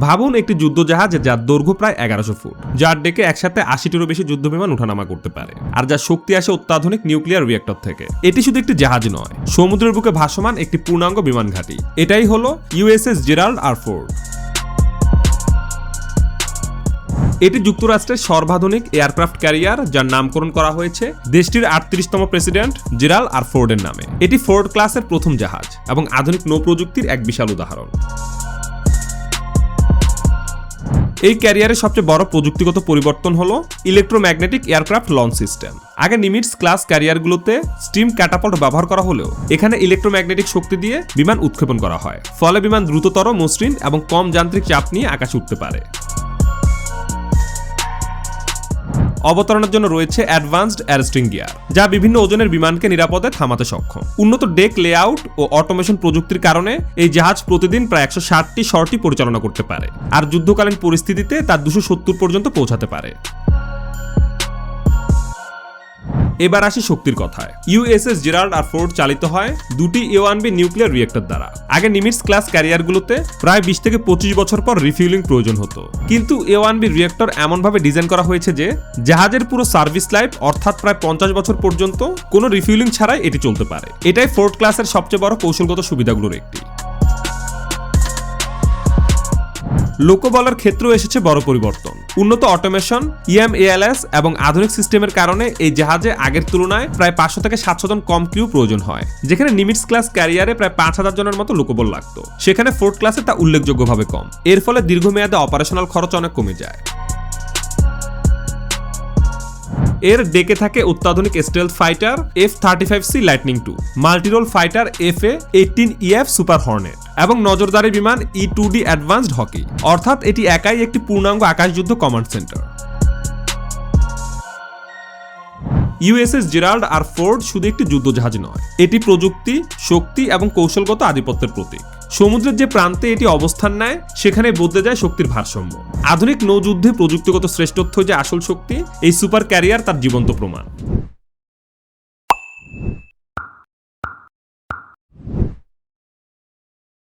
ভাবুন একটি যুদ্ধজাহাজ যার দৈর্ঘ্য প্রায় এগারোশো ফুট, যার ডেকে একসাথে আশিটিরও বেশি যুদ্ধ বিমান উঠানামা করতে পারে। আর যার শক্তি আসে অত্যাধুনিক নিউক্লিয়ার রিয়েক্টর থেকে। এটি শুধু একটি জাহাজ নয়, সমুদ্রের বুকে ভাসমান একটি পূর্ণাঙ্গ বিমান ঘাঁটি। এটাই হলো ইউএসএস জেরাল্ড আর ফোর্ড এটি যুক্তরাষ্ট্রের সর্বাধুনিক এয়ারক্রাফট ক্যারিয়ার, যার নামকরণ করা হয়েছে দেশটির আটত্রিশতম প্রেসিডেন্ট জেরাল আর ফোর্ডের নামে। এটি ফোর্ড ক্লাসের প্রথম জাহাজ এবং আধুনিক নৌ প্রযুক্তির এক বিশাল উদাহরণ। এই ক্যারিয়ারের সবচেয়ে বড় প্রযুক্তিগত পরিবর্তন হলো ইলেকট্রোম্যাগনেটিক এয়ারক্রাফট লঞ্চ সিস্টেম আগে নিমিটস ক্লাস ক্যারিয়ারগুলোতে স্টিম ক্যাটাপল্ট ব্যবহার করা হলেও এখানে ইলেকট্রোম্যাগনেটিক শক্তি দিয়ে বিমান উৎক্ষেপণ করা হয়। ফলে বিমান দ্রুততর মসৃণ এবং কম যান্ত্রিক চাপ নিয়ে আকাশে উঠতে পারে। অবতরণের জন্য রয়েছে অ্যাডভান্সড অ্যারেস্টিং গিয়ার, যা বিভিন্ন ওজনের বিমানকে নিরাপদে থামাতে সক্ষম। উন্নত ডেক লেআউট ও অটোমেশন প্রযুক্তির কারণে এই জাহাজ প্রতিদিন প্রায় একশো ষাটটি শর্টি পরিচালনা করতে পারে, আর যুদ্ধকালীন পরিস্থিতিতে তার দুশো সত্তর পর্যন্ত পৌঁছাতে পারে। এবার আসি শক্তির কথায়। ইউএসএস জেরাল্ড আর ফোর্ড চালিত হয় দুটি A one B nuclear reactor দ্বারা। আগে নিমিটস ক্লাস ক্যারিয়ারগুলোতে প্রায় বিশ থেকে পঁচিশ বছর পর রিফিউলিং প্রয়োজন হতো। কিন্তু এ ওয়ান বি রিয়েক্টর এমনভাবে ডিজাইন করা হয়েছে যে, জাহাজের পুরো সার্ভিস লাইফ অর্থাৎ প্রায় পঞ্চাশ বছর পর্যন্ত কোনো রিফিউলিং ছাড়াই এটি চলতে পারে। এটাই ফোর্ড ক্লাসের সবচেয়ে বড় কৌশলগত সুবিধাগুলোর একটি। লোকবলের ক্ষেত্রেও এসেছে বড় পরিবর্তন। উন্নত অটোমেশন ইএমএএলএস এবং আধুনিক সিস্টেমের কারণে এই জাহাজে আগের তুলনায় প্রায় পাঁচশো থেকে সাতশো জন কম কিউ প্রয়োজন হয়। যেখানে নিমিটস ক্লাস ক্যারিয়ারে প্রায় পাঁচ হাজার জনের মতো লোকবল লাগতো। সেখানে ফোর্থ ক্লাসে তা উল্লেখযোগ্যভাবে কম। এর ফলে দীর্ঘমেয়াদে অপারেশনাল খরচ অনেক কমে যায়। এর ডেকে থাকে অত্যাধুনিক stealth fighter F thirty five C Lightning two multirole fighter F A eighteen EF Super Hornet এবং নজরদারি বিমান E two D Advanced Hawkeye অর্থাৎ এটি একাই একটি পূর্ণাঙ্গ আকাশযুদ্ধ command centre USS Gerald R Ford শুধু একটি যুদ্ধজাহাজ নয়, এটি প্রযুক্তি, শক্তি এবং কৌশলগত আধিপত্যের প্রতীক। সমুদ্রের যে প্রান্তে এটি অবস্থান নেয় সেখানে বদলে যায় শক্তির ভারসাম্য। আধুনিক নৌযুদ্ধে প্রযুক্তিগত শ্রেষ্ঠত্ব যে আসল শক্তি এই সুপার ক্যারিয়ার তার জীবন্ত প্রমাণ।